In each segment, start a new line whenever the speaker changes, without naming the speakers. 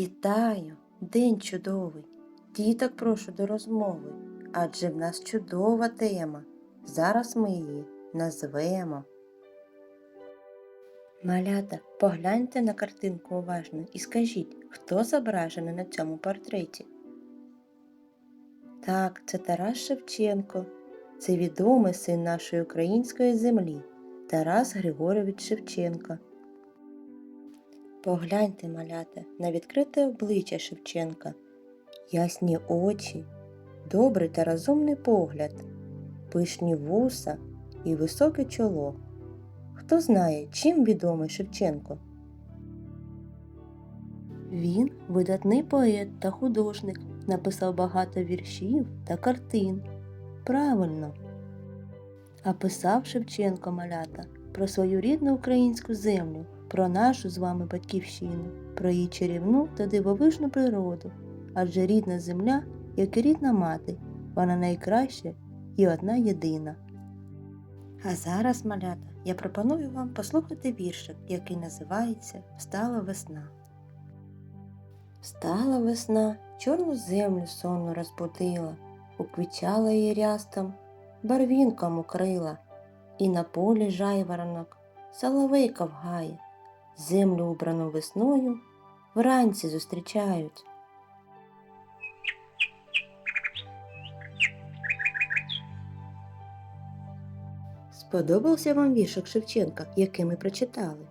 Вітаю! День чудовий! Діток прошу до розмови, адже в нас чудова тема. Зараз ми її назвемо. Малята, погляньте на картинку уважно і скажіть, хто зображений на цьому портреті? Так, це Тарас Шевченко. Це відомий син нашої української землі Тарас Григорович Шевченко. Погляньте, малята, на відкрите обличчя Шевченка, ясні очі, добрий та розумний погляд, пишні вуса і високе чоло. Хто знає, чим відомий Шевченко? Він видатний поет та художник, написав багато віршів та картин. Правильно. А писав Шевченко малята про свою рідну українську землю, про нашу з вами батьківщину, про її чарівну та дивовижну природу. Адже рідна земля, як і рідна мати, вона найкраща і одна єдина. А зараз, малята, я пропоную вам послухати віршик, який називається Встала весна. Встала весна, чорну землю сонно розбудила, уквічала її рястом, барвінком укрила, і на полі жайворонок, соловейка вгає, землю убрану весною вранці зустрічають. Сподобався вам віршик Шевченка, який ми прочитали?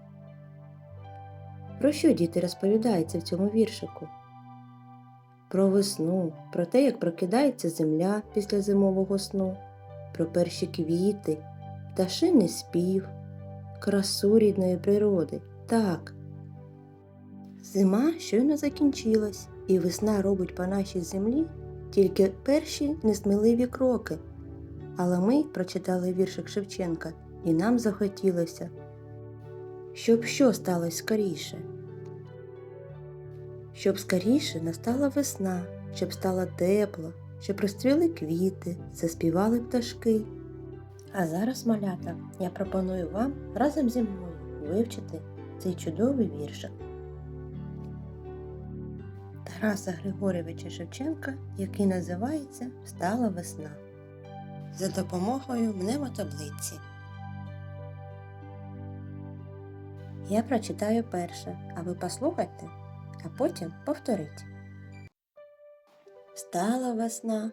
Про що діти розповідаються в цьому віршику? Про весну, про те, як прокидається земля після зимового сну, про перші квіти, пташиний спів, красу рідної природи. Так. Зима щойно закінчилась, і весна робить по нашій землі тільки перші несміливі кроки. Але ми прочитали віршик Шевченка, і нам захотілося, щоб що сталося скоріше. Щоб скоріше настала весна, щоб стало тепло, щоб розцвіли квіти, заспівали пташки. А зараз, малята, я пропоную вам разом зі мною вивчити цей чудовий віршик. Тараса Григорьовича Шевченка, який називається Встала весна за допомогою мнемотаблиці. Я прочитаю перше, а ви послухайте, а потім повторіть. Встала весна,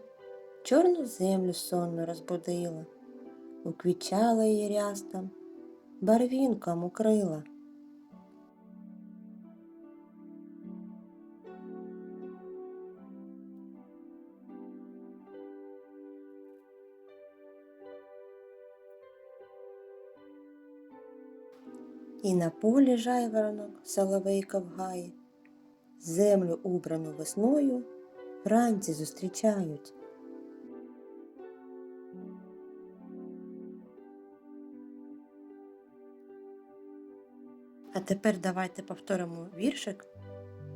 чорну землю сонно розбудила, уквічала її рястом, барвінком укрила. І на полі жайворонок соловейка вгає, землю убрану весною вранці зустрічають. А тепер давайте повторимо віршик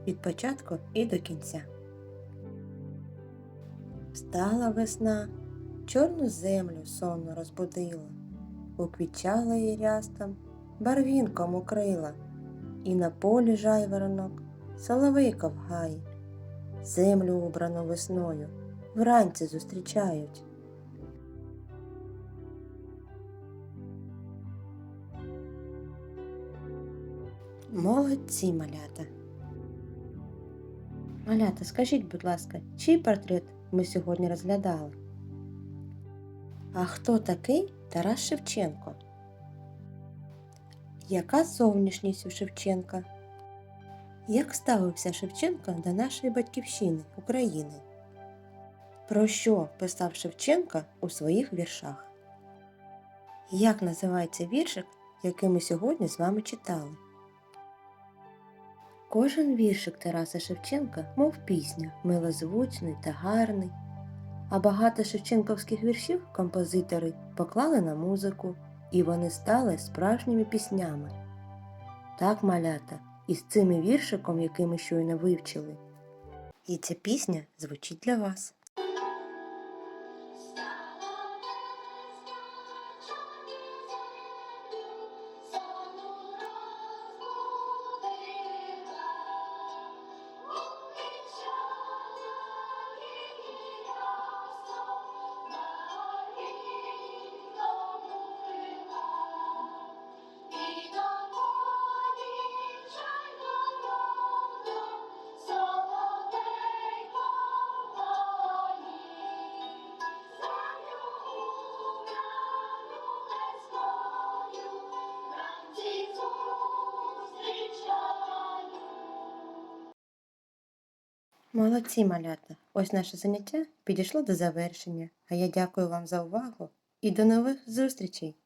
від початку і до кінця. Встала весна, чорну землю сонно розбудила, уквічала її рястом барвінком укрила, і на полі жайворонок соловейка в гаї, землю убрану весною вранці зустрічають. Молодці малята. Малята, скажіть, будь ласка, чий портрет ми сьогодні розглядали? А хто такий Тарас Шевченко? Яка зовнішність у Шевченка? Як ставився Шевченко до нашої батьківщини України? Про що писав Шевченка у своїх віршах? Як називається віршик, який ми сьогодні з вами читали? Кожен віршик Тараса Шевченка, мов пісня, милозвучний та гарний, а багато шевченковських віршів композитори поклали на музику і вони стали справжніми піснями. Так, малята, із цим віршиком, який ми щойно вивчили. І ця пісня звучить для вас. Молодці, малята! Ось наше заняття підійшло до завершення, а я дякую вам за увагу і до нових зустрічей!